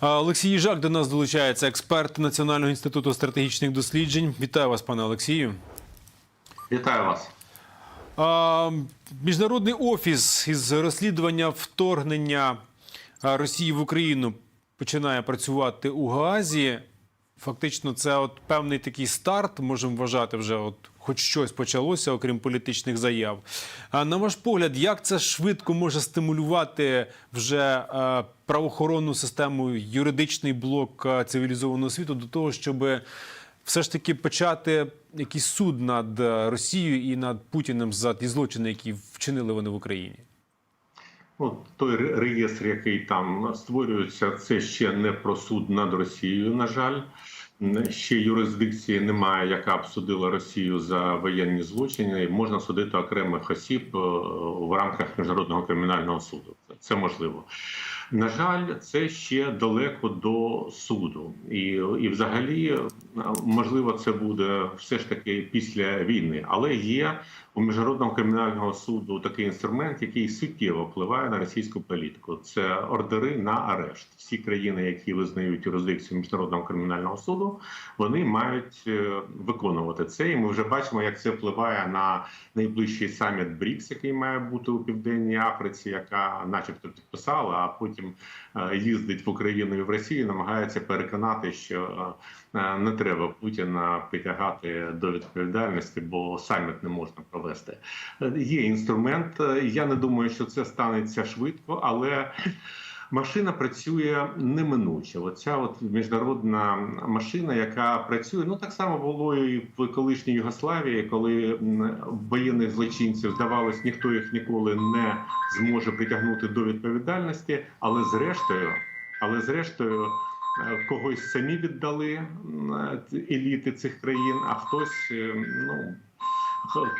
Олексій Їжак до нас долучається, експерт Національного інституту стратегічних досліджень. Вітаю вас, пане Олексію. Вітаю вас. Міжнародний офіс із розслідування вторгнення Росії в Україну починає працювати у Гаазі. Фактично, це от певний такий старт, можемо вважати, вже от хоч щось почалося, окрім політичних заяв. А на ваш погляд, як це швидко може стимулювати вже правоохоронну систему, юридичний блок е, цивілізованого світу до того, щоб все ж таки почати якийсь суд над е, Росією і над Путіним за ті злочини, які вчинили вони в Україні? Ну, той реєстр, який там створюється, це ще не про суд над Росією. На жаль, ще юрисдикції немає, яка б судила Росію за воєнні злочини. Можна судити окремих осіб е, в рамках міжнародного кримінального суду. Це можливо. На жаль, це ще далеко до суду, і, і взагалі е, можливо це буде все ж таки після війни, але є у міжнародного кримінального суду такий інструмент, який суттєво впливає на російську політику. Це ордери на арешт. Всі країни, які визнають юрисдикцію міжнародного кримінального суду, вони мають е, виконувати це. І ми вже бачимо, як це впливає на найближчий саміт БРІКС, який має бути у південній Африці, яка, начебто, підписала, а потім е, їздить в Україну і в Росію, намагається переконати, що е, не треба Путіна притягати до відповідальності, бо саміт не можна провести. Е, Є інструмент. Я не думаю, що це станеться швидко, але. Машина працює неминуче. Оця от міжнародна машина, яка працює, ну так само було і в колишній Югославії, коли воєнних злочинців здавалось, ніхто їх ніколи не зможе притягнути до відповідальності, але зрештою, але зрештою. е, Когось самі віддали е, еліти цих країн, а хтось е, ну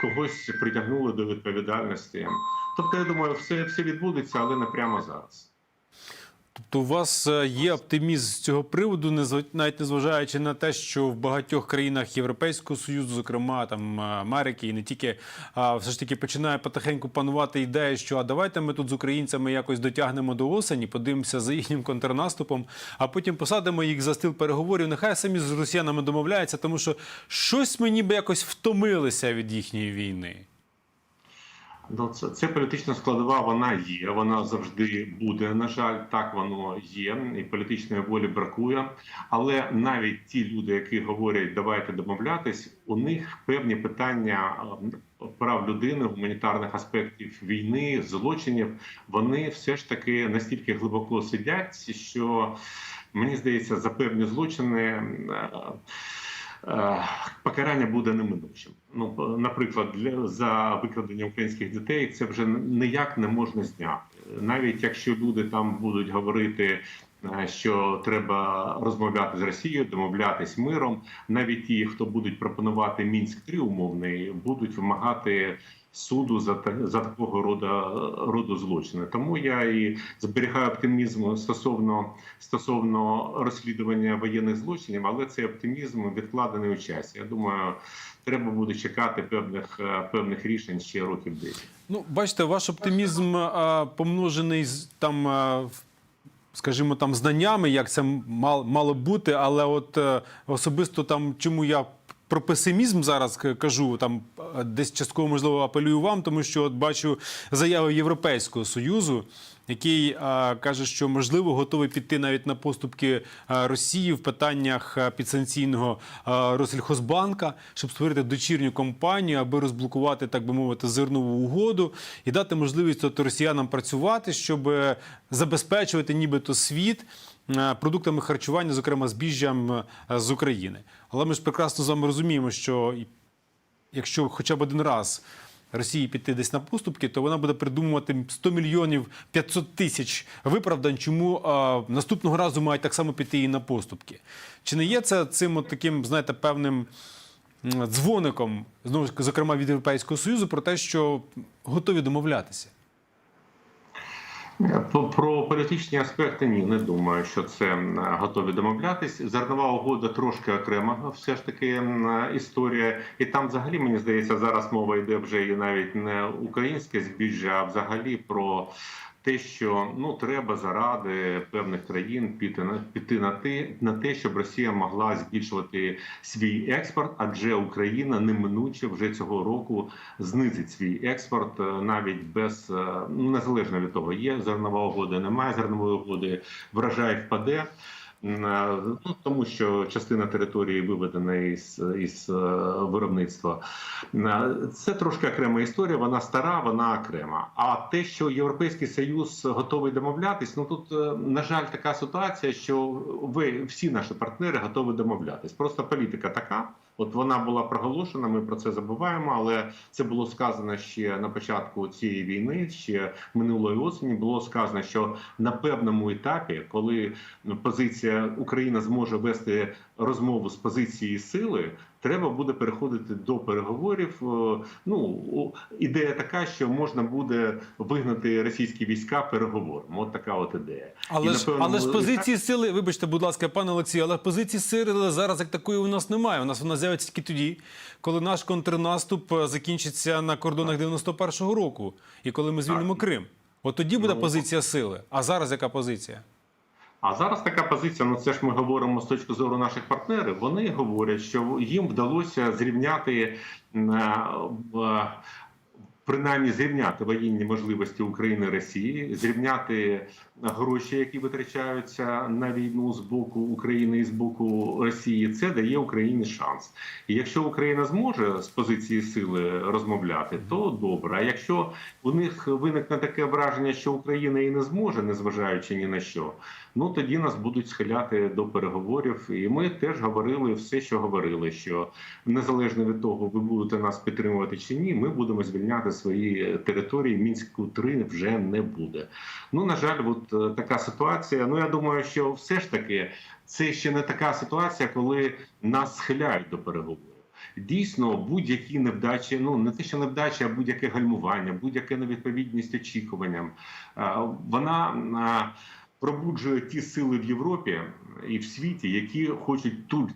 когось притягнули до відповідальності. Тобто, я думаю, все, все відбудеться, але не прямо зараз. Тобто, у вас е, є оптимізм з цього приводу, навіть незважаючи на те, що в багатьох країнах Європейського союзу, зокрема там е, Америки, і не тільки все ж таки починає потихеньку панувати ідея, що а давайте ми тут з українцями якось дотягнемо до осені, подивимося за їхнім контрнаступом, а потім посадимо їх за стіл переговорів. Нехай самі з росіянами домовляються, тому що щось ми ніби якось втомилися від їхньої війни. Ну, це, це політична складова, вона є. Вона завжди буде. На жаль, так воно є, і політичної волі бракує. Але навіть ті люди, які говорять, давайте домовлятись, у них певні питання е, прав людини, гуманітарних аспектів війни, злочинів, вони все ж таки настільки глибоко сидять, що мені здається, за певні злочини. Е, е, Покарання буде неминучим. Ну, наприклад, для за викрадення українських дітей це вже ніяк не можна зняти. Навіть якщо люди там будуть говорити, е, що треба розмовляти з Росією, домовлятись миром, навіть ті, хто будуть пропонувати мінськ 3 умовний, будуть вимагати суду за за такого роду роду злочини. Тому я і зберігаю оптимізм стосовно стосовно розслідування воєнних злочинів, але цей оптимізм відкладений у часі. Я думаю, треба буде чекати певних е, певних рішень ще років 10. Ну, бачите, ваш оптимізм а, помножений там. в- Скажімо, там знаннями, як це мал, мало бути, але от е, особисто там, чому я про песимізм зараз кажу, там е, десь частково можливо апелюю вам, тому що от бачу заяву Європейського союзу, який е, каже, що можливо готовий піти навіть на поступки е, Росії в питаннях е, підсанкційного е, щоб створити дочірню компанію, аби розблокувати, так би мовити, зернову угоду і дати можливість от, росіянам працювати, щоб забезпечувати нібито світ продуктами харчування, зокрема збіжжям з України. Але ми ж прекрасно з вами розуміємо, що якщо хоча б один раз Росії піти десь на поступки, то вона буде придумувати 100 мільйонів 500 тисяч виправдань, чому а, наступного разу мають так само піти і на поступки. Чи не є це цим от таким, знаєте, певним дзвоником, знову зокрема від Європейського Союзу, про те, що готові домовлятися? Про, політичні аспекти ні, не думаю, що це готові домовлятись. Зернова угода трошки окрема, все ж таки історія. І там, взагалі, мені здається, зараз мова йде вже і навіть не українське збіжжя, а взагалі про те, що ну треба заради певних країн піти на піти на те, на те, щоб Росія могла збільшувати свій експорт, адже Україна неминуче вже цього року знизить свій експорт е, навіть без е, ну незалежно від того, є зернова угода, немає зернової угоди, врожай впаде. Е, Ну, тому що частина території виведена із, із е, виробництва. Е, Це трошки окрема історія, вона стара, вона окрема. А те, що Європейський Союз готовий домовлятись, ну тут, на жаль, така ситуація, що ви всі наші партнери готові домовлятись. Просто політика така. От вона була проголошена, ми про це забуваємо, але це було сказано ще на початку цієї війни, ще минулої осені. Було сказано, що на певному етапі, коли позиція Україна зможе вести розмову з позиції сили, треба буде переходити до переговорів. Е, Ну ідея така, що можна буде вигнати російські війська переговорами. От така от ідея. Але І, ж, напевно, але ж ми- позиції сили, вибачте, будь ласка, пане Олексію, але позиції сили зараз як такої у нас немає. У нас вона з'явиться тільки тоді, коли наш контрнаступ е, закінчиться на кордонах 91-го року, і коли ми звільнимо Крим. От тоді буде Ну, позиція сили. А зараз яка позиція? А зараз така позиція, ну це ж ми говоримо з точки зору наших партнерів. Вони говорять, що їм вдалося зрівняти принаймні зрівняти воєнні можливості України і Росії, зрівняти гроші, які витрачаються на війну з боку України і з боку Росії. Це дає Україні шанс. І якщо Україна зможе з позиції сили розмовляти, то добре. А якщо у них виникне таке враження, що Україна і не зможе, незважаючи ні на що, ну тоді нас будуть схиляти до переговорів. І ми теж говорили все, що говорили: що незалежно від того, ви будете нас підтримувати чи ні, ми будемо звільняти свої території. Мінську 3 вже не буде. Ну на жаль, от е, така ситуація. Ну я думаю, що все ж таки це ще не така ситуація, коли нас схиляють до переговорів. Дійсно, будь-які невдачі, ну не те, що невдачі, а будь-яке гальмування, будь-яка невідповідність очікуванням, е, вона е, пробуджує ті сили в Європі і в світі, які хочуть тут.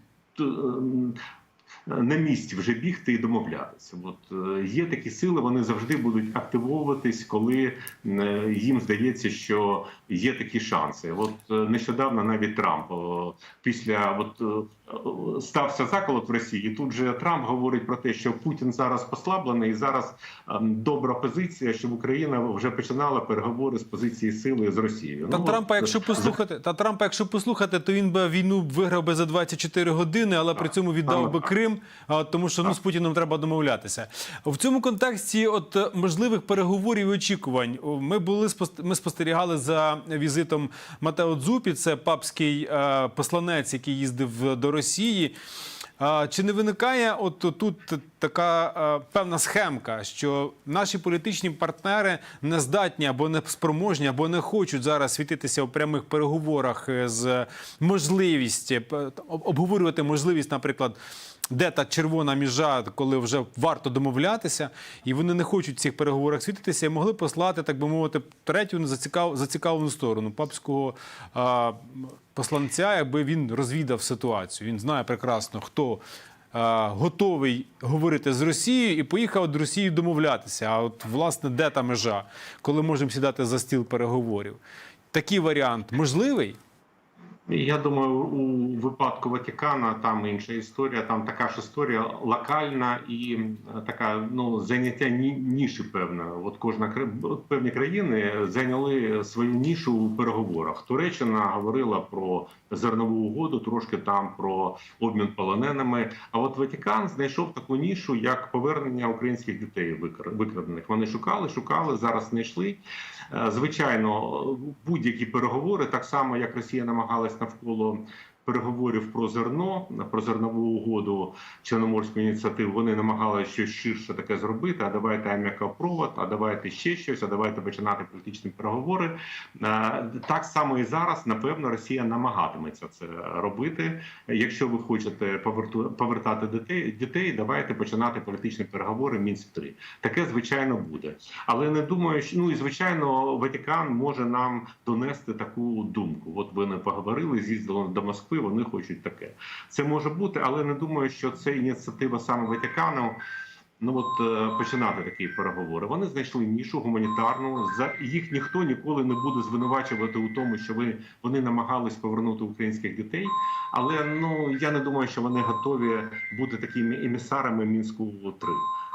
На місці вже бігти і домовлятися. От е, є такі сили, вони завжди будуть активовуватись, коли е, їм здається, що є такі шанси. От е, нещодавно навіть Трамп після от стався заколот в Росії. Тут же Трамп говорить про те, що Путін зараз послаблений, і зараз ем, добра позиція, щоб Україна вже починала переговори з позиції сили з Росією. Та Ну, Трампа, от, якщо послухати, та Трампа, якщо послухати, то він би війну виграв би за 24 години, але при цьому віддав би Крим, а, тому що ну з Путіним треба домовлятися. В цьому контексті, от е, можливих переговорів і очікувань, ми були ми спостерігали за візитом Матео Дзупі, це папський е, посланець, який їздив до Росії. Чи не виникає от тут така е, певна схемка, що наші політичні партнери не здатні або не спроможні, або не хочуть зараз світитися у прямих переговорах е, з можливістю обговорювати можливість, наприклад. Де та червона міжа, коли вже варто домовлятися, і вони не хочуть в цих переговорах світитися, і могли послати, так би мовити, третю незацікав- зацікавлену сторону папського а, посланця, якби він розвідав ситуацію. Він знає прекрасно, хто готовий говорити з Росією, і поїхав до Росії домовлятися. А от власне де та межа, коли можемо сідати за стіл переговорів? Такий варіант можливий? Я думаю, у випадку Ватикана там інша історія. Там така ж історія локальна і е, така ну зайняття ні- ніші певна. От кожна певні країни зайняли свою нішу у переговорах. Туреччина говорила про зернову угоду, трошки там про обмін полоненими. А от Ватикан знайшов таку нішу, як повернення українських дітей викр- викрадених. Вони шукали, шукали, зараз знайшли. Е, Звичайно, будь-які переговори, так само як Росія намагалась навколо переговорів про зерно, про зернову угоду Чорноморську ініціативу, вони намагалися щось ширше таке зробити. А давайте ам'якопровод, а давайте ще щось, а давайте починати політичні переговори. Так само і зараз, напевно, Росія намагатиметься це робити. Якщо ви хочете повертати дітей, дітей, давайте починати політичні переговори мінськ 3 Таке звичайно буде, але не думаю, що ну і звичайно, Ватикан може нам донести таку думку. От вони поговорили, з'їздили до Москви. Вони хочуть таке. Це може бути, але не думаю, що це ініціатива саме Ватикану. ну от е, починати такі переговори. Вони знайшли нішу гуманітарну. За їх ніхто ніколи не буде звинувачувати у тому, що ви вони намагались повернути українських дітей. Але ну я не думаю, що вони готові бути такими емісарами мінську 3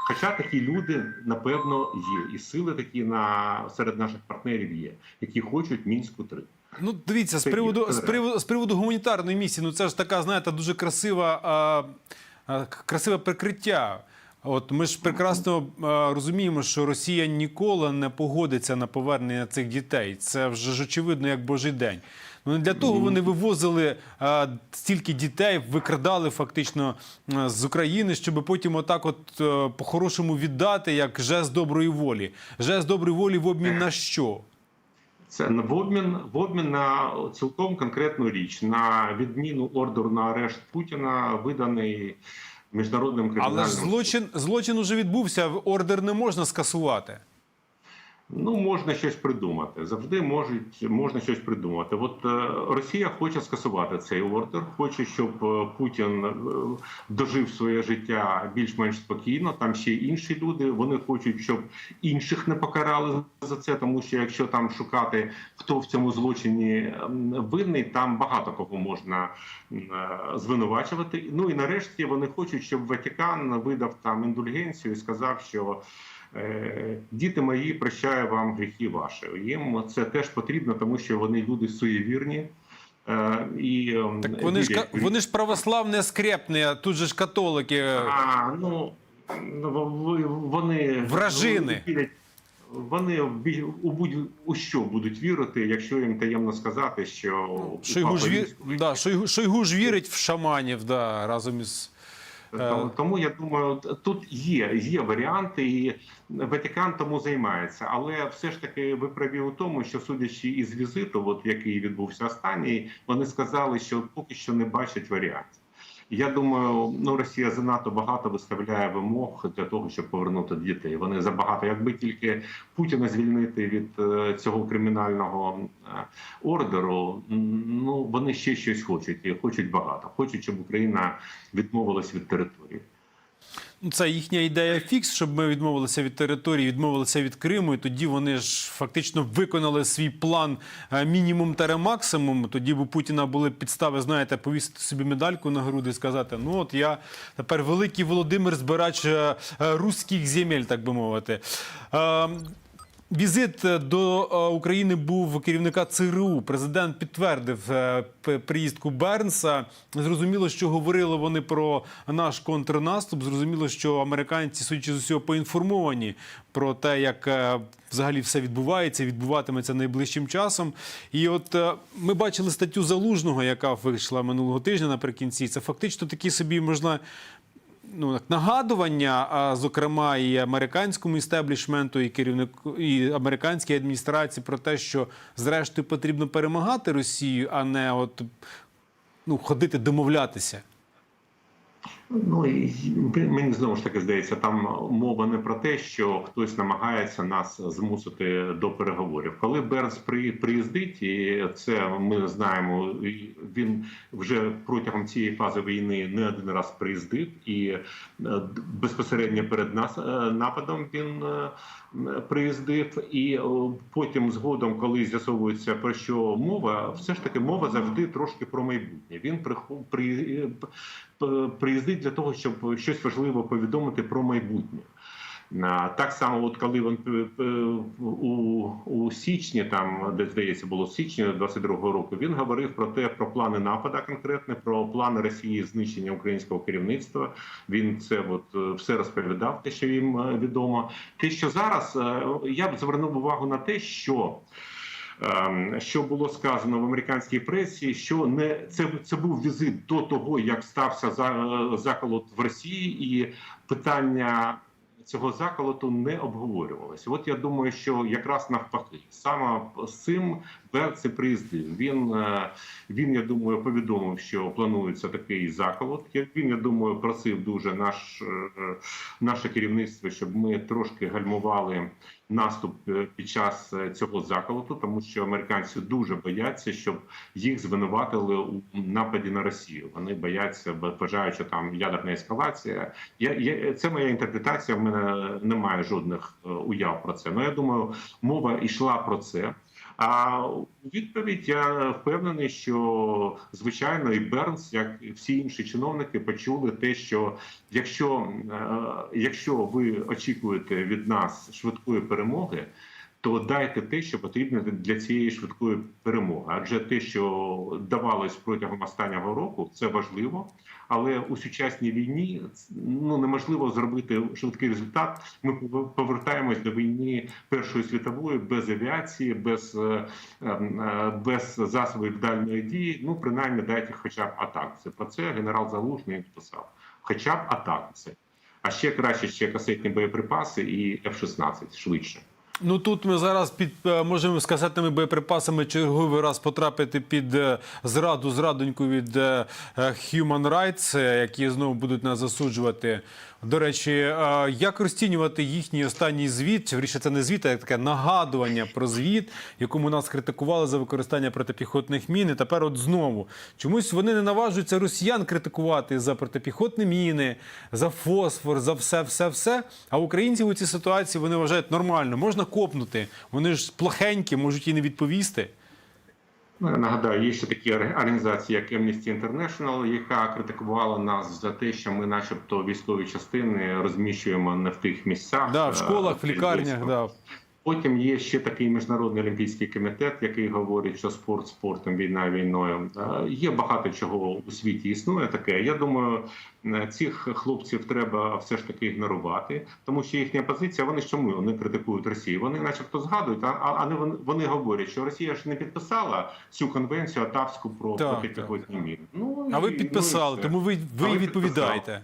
Хоча такі люди напевно є, і сили такі на серед наших партнерів є, які хочуть мінську 3 Ну, дивіться, з приводу, з приводу, з приводу гуманітарної місії, ну це ж така, знаєте, дуже красива, а, а, красиве прикриття. От ми ж прекрасно а, розуміємо, що Росія ніколи не погодиться на повернення цих дітей. Це вже ж очевидно, як божий день. Ну не для того вони вивозили а, стільки дітей, викрадали фактично а, з України, щоб потім отак, от е, по-хорошому віддати, як жест доброї волі. Жест доброї волі в обмін на що? Це в обмін в обмін на цілком конкретну річ на відміну ордеру на арешт Путіна, виданий міжнародним кримінальним Але ж злочин, злочин уже відбувся, ордер не можна скасувати. Ну, можна щось придумати. Завжди можуть можна щось придумати. От е, Росія хоче скасувати цей ордер, хоче, щоб е, Путін е, дожив своє життя більш-менш спокійно. Там ще інші люди. Вони хочуть, щоб інших не покарали за це, тому що якщо там шукати, хто в цьому злочині винний, там багато кого можна звинувачувати. Ну і нарешті вони хочуть, щоб Ватикан видав там індульгенцію і сказав, що. Е, Діти мої, прощаю вам гріхи ваші. Їм це теж потрібно, тому що вони люди суєвірні. Е, І, ем, Так вони ж вони ж православне скрепне, а тут же ж католики. А, ну, ну, вони Вражини. Вони у будь у що будуть вірити, якщо їм таємно сказати, що Шойгу ж. Римського- да, Шойгу, Шойгу ж вірить в шаманів, да, разом із. Тому, тому я думаю, тут є, є варіанти, і Ватикан тому займається. Але все ж таки ви праві у тому, що судячи із візиту, от який відбувся останній, вони сказали, що поки що не бачать варіантів. Я думаю, ну Росія занадто багато виставляє вимог для того, щоб повернути дітей. Вони забагато, якби тільки Путіна звільнити від е, цього кримінального е, ордеру. Ну вони ще щось хочуть і хочуть багато. Хочуть, щоб Україна відмовилась від території. Ну, Це їхня ідея фікс, щоб ми відмовилися від території, відмовилися від Криму, і тоді вони ж фактично виконали свій план е, мінімум та максимум. Тоді б у Путіна були підстави, знаєте, повісити собі медальку на груди і сказати: ну от я тепер великий Володимир збирач е, е, руських земель, так би мовити. Е, Візит до е, України був керівника ЦРУ. Президент підтвердив е, приїздку Бернса. Зрозуміло, що говорили вони про наш контрнаступ. Зрозуміло, що американці, судячи з усього, поінформовані про те, як е, взагалі все відбувається, відбуватиметься найближчим часом. І от е, ми бачили статтю залужного, яка вийшла минулого тижня наприкінці. Це фактично такі собі можна ну, нагадування, а зокрема і американському істеблішменту, і керівнику і американській адміністрації про те, що зрештою потрібно перемагати Росію, а не от ну, ходити домовлятися. Ну і мені знову ж таки здається, там мова не про те, що хтось намагається нас змусити до переговорів. Коли Бернс при- приїздить, і це ми знаємо, він вже протягом цієї фази війни не один раз приїздив, і е, безпосередньо перед нас е, нападом він е, приїздив, і потім згодом, коли з'ясовується про що мова, все ж таки мова завжди трошки про майбутнє. Він при, приїздить для того, щоб щось важливе повідомити про майбутнє. Так само, от коли він п- п- у, у січні, там де здається, було січні 22-го року, він говорив про те, про плани напада конкретне, про плани Росії знищення українського керівництва. Він це от е, все розповідав, те, що їм е, відомо. Те, що зараз е, я б звернув увагу на те, що. Ем, Що було сказано в американській пресі, що не це, це був візит до того, як стався за- заколот в Росії, і питання цього заколоту не обговорювалося. От я думаю, що якраз навпаки, саме з цим це приїздив. Він, е, він, я думаю, повідомив, що планується такий заколот. Він, я думаю, просив дуже наш, е, наше керівництво, щоб ми трошки гальмували наступ е, під час цього заколоту, тому що американці дуже бояться, щоб їх звинуватили у нападі на Росію. Вони бояться, бо вважають, що там ядерна ескалація. Я, я, це моя інтерпретація. В мене немає жодних уяв про це. Ну я думаю, мова йшла про це. А у відповідь я впевнений, що звичайно і Бернс, як і всі інші чиновники, почули те, що якщо, е, якщо ви очікуєте від нас швидкої перемоги, то дайте те, що потрібно для цієї швидкої перемоги. Адже те, що давалось протягом останнього року, це важливо. Але у сучасній війні ну неможливо зробити швидкий результат. Ми повертаємось до війни Першої світової без авіації, без, е, е, без засобів дальної дії. Ну принаймні дайте хоча б атак. Це Про це генерал Залужний писав. Хоча б атак це. А ще краще ще касетні боєприпаси і F-16 швидше. Ну тут ми зараз під е, можемо з касетними боєприпасами черговий раз потрапити під е, зраду зрадоньку від е, Human Rights, які знову будуть нас засуджувати. До речі, е, як розцінювати їхній останній звіт? Чи вірніше, це не звіт, а таке нагадування про звіт, якому нас критикували за використання протипіхотних мін. І тепер, от знову чомусь вони не наважуються росіян критикувати за протипіхотні міни, за фосфор, за все, все, все. А українців у цій ситуації вони вважають нормально. Можна копнути. Вони ж плохенькі, можуть і не відповісти. Ну, я нагадаю, є ще такі організації, як Amnesty International, яка критикувала нас за те, що ми, начебто, військові частини розміщуємо не в тих місцях. Да, в е, школах, в лікарнях. Да. Потім є ще такий міжнародний олімпійський комітет, який говорить, що спорт спортом, війна війною. Е, Є багато чого у світі існує таке. Я думаю, е, цих хлопців треба все ж таки ігнорувати, тому що їхня позиція. Вони ж чому вони критикують Росію? Вони, начебто, згадують, а, а а вони, вони говорять, що Росія ж не підписала цю конвенцію Атавську про протипіхотні міни. Ну А ви і- ну, і підписали, все. тому ви, ви ви і відповідаєте.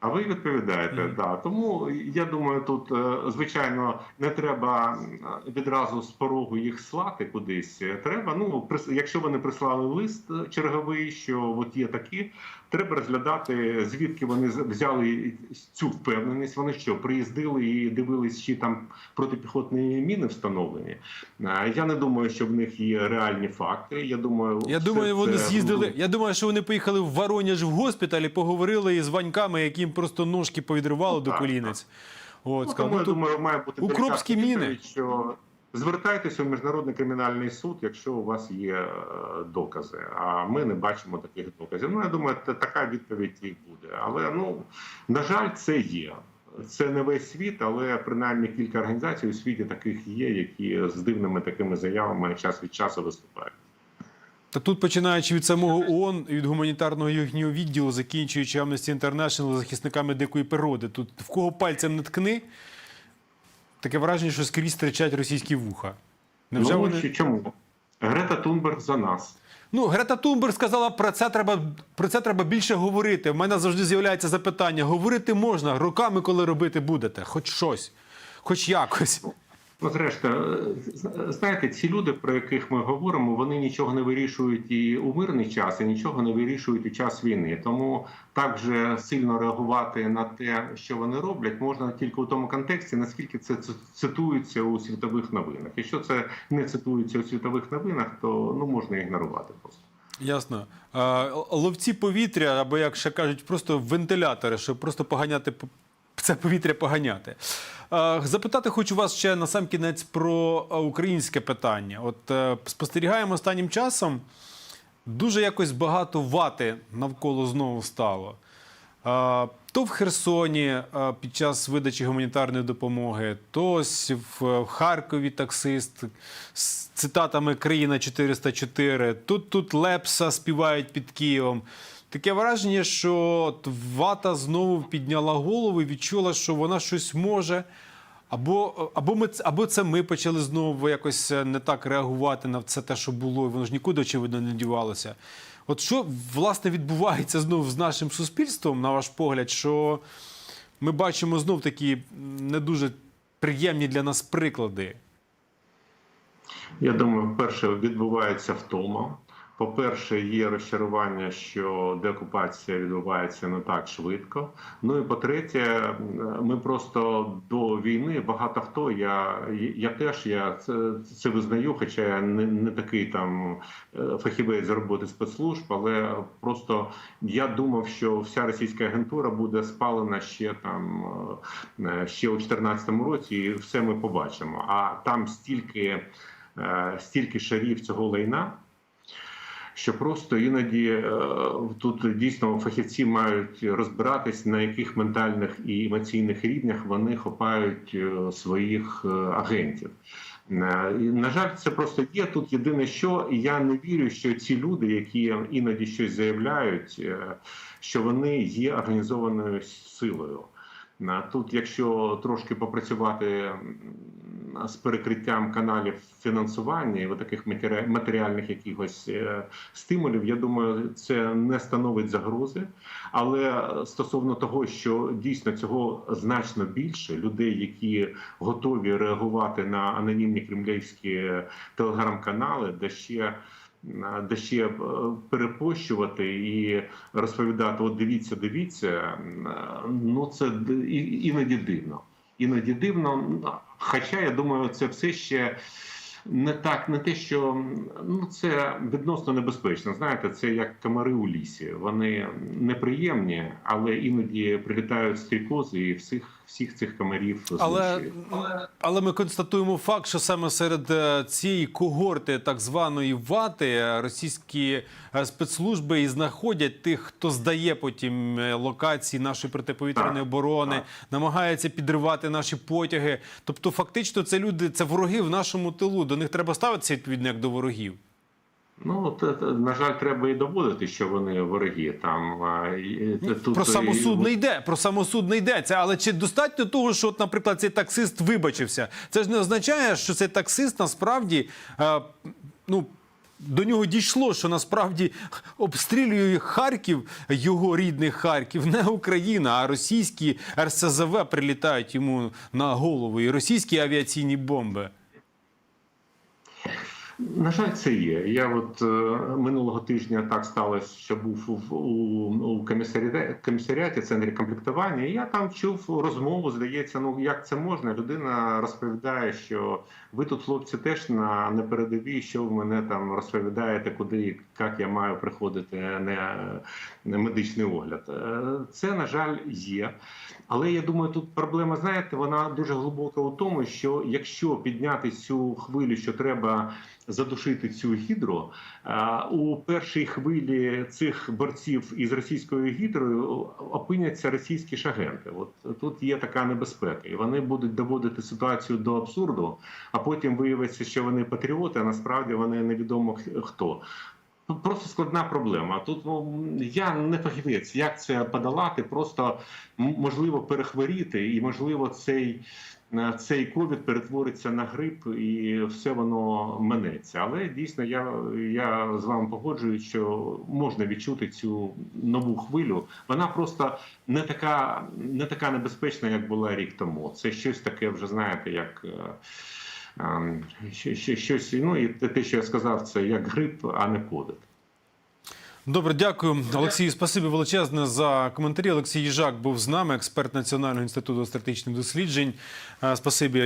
А ви відповідаєте, Мгм. да. Тому я думаю, тут е, звичайно не треба е, відразу з порогу їх слати кудись. Треба, ну якщо вони прислали лист е, черговий, що от є такі, треба розглядати звідки вони взяли цю впевненість. Вони що приїздили і дивились, чи там протипіхотні міни встановлені. Е, Я не думаю, що в них є реальні факти. Я думаю, Я думаю, вони це, з'їздили. Я думаю, що вони поїхали в Воронеж в госпіталь і поговорили із ваньками, яким просто ножки повідривало Ну, до колінець. От, Ну, тому я тут думаю, має бути укропські міни. що звертайтеся в міжнародний кримінальний суд, якщо у вас є е, докази. А ми не бачимо таких доказів. Ну я думаю, така відповідь і буде. Але ну на жаль, це є. Це не весь світ, але принаймні кілька організацій у світі таких є, які з дивними такими заявами час від часу виступають. Та тут, починаючи від самого ООН, від гуманітарного їхнього відділу, закінчуючи Amnesty International захисниками дикої природи. Тут в кого пальцем не ткни, таке враження, що скрізь тричать російські вуха. Невже ну, вони... чому? Грета Тунберг за нас. Ну, Грета Тунберг сказала, про це треба, про це треба більше говорити. У мене завжди з'являється запитання: говорити можна, роками коли робити будете, хоч щось, хоч якось. Ну, зрештою, е, знаєте, ці люди, про яких ми говоримо, вони нічого не вирішують і у мирний час, і нічого не вирішують у час війни. Тому так же сильно реагувати на те, що вони роблять, можна тільки у тому контексті, наскільки це цитується у світових новинах. Якщо це не цитується у світових новинах, то ну можна ігнорувати просто. Ясно. Ловці повітря, або як ще кажуть, просто вентилятори, щоб просто поганяти це повітря поганяти. Запитати хочу вас ще на сам кінець про українське питання. От е, спостерігаємо останнім часом. Дуже якось багато вати навколо знову стало. То в Херсоні під час видачі гуманітарної допомоги, то ось в Харкові таксист з цитатами Країна 404, тут тут Лепса співають під Києвом. Таке враження, що вата знову підняла голову і відчула, що вона щось може. Або, або, ми, або це ми почали знову якось е, не так реагувати на це те, що було, воно ж нікуди, очевидно, не дівалося. От що власне відбувається знов з нашим суспільством, на ваш погляд, що ми бачимо знов такі не дуже приємні для нас приклади. Я думаю, перше відбувається втома. По-перше, є розчарування, що деокупація відбувається не так швидко. Ну і по-третє, ми просто до війни багато хто. Я, я теж я це, це визнаю, хоча я не, не такий там е, фахівець з роботи спецслужб, але просто я думав, що вся російська агентура буде спалена ще там е, ще у 2014 році, і все ми побачимо. А там стільки, е, стільки шарів цього лайна що просто іноді е, тут дійсно фахівці мають розбиратись, на яких ментальних і емоційних рівнях вони хопають е, своїх е, агентів. На жаль, це просто є. Тут єдине, що я не вірю, що ці люди, які іноді щось заявляють, що вони є організованою силою. Тут, якщо трошки попрацювати з перекриттям каналів фінансування і таких матеріальних якихось е, стимулів, я думаю, це не становить загрози. Але стосовно того, що дійсно цього значно більше людей, які готові реагувати на анонімні кремлівські телеграм-канали, де ще де ще е, перепощувати і розповідати: от дивіться, дивіться, е, ну це іноді дивно. Іноді дивно. Хоча я думаю, це все ще не так, не те, що ну це відносно небезпечно. Знаєте, це як комари у лісі. Вони неприємні, але іноді прилітають стрікози і всіх всіх цих комарів Але, знищують. але ми констатуємо факт, що саме серед е, цієї когорти так званої вати е, російські е, спецслужби і знаходять тих, хто здає потім е, локації нашої протиповітряної Так, оборони, так. намагається підривати наші потяги. Тобто, фактично, це люди, це вороги в нашому тилу. До них треба ставитися відповідно як до ворогів. Ну те, на жаль, треба і доводити, що вони вороги. Там і- Ну, тут про і- самосуд не йде. Про самосуд не йдеться. Але чи достатньо того, що, от, наприклад, цей таксист вибачився? Це ж не означає, що цей таксист насправді е, ну. До нього дійшло, що насправді обстрілює Харків, його рідний Харків, не Україна, а російські РСЗВ прилітають йому на голову і російські авіаційні бомби. На жаль, це є. Я от е, минулого тижня так сталося, що був у, у, у комісаріаті центрі комплектування. І я там чув розмову. Здається, ну як це можна? Людина розповідає, що ви тут, хлопці, теж на, на передовій, що ви мене там розповідаєте, куди і як я маю приходити на медичний огляд. Е, Це на жаль є. Але я думаю, тут проблема, знаєте, вона дуже глибока у тому, що якщо підняти цю хвилю, що треба задушити цю гідру, у першій хвилі цих борців із російською гідрою опиняться російські шагенти. От тут є така небезпека, і вони будуть доводити ситуацію до абсурду, а потім виявиться, що вони патріоти, а насправді вони невідомо хто. Просто складна проблема. Тут ну, я не фахівець, як це подолати, просто можливо перехворіти, і можливо цей, е, цей ковід перетвориться на грип, і все воно минеться. Але дійсно я, я з вами погоджуюсь, що можна відчути цю нову хвилю. Вона просто не така, не така небезпечна, як була рік тому. Це щось таке, вже знаєте, як. Щось, ну і те, що я сказав, це як грип, а не ковід. Добре, дякую, Олексій. Спасибі величезне за коментарі. Олексій Їжак був з нами, експерт Національного інституту стратегічних досліджень. Е, Спасибі.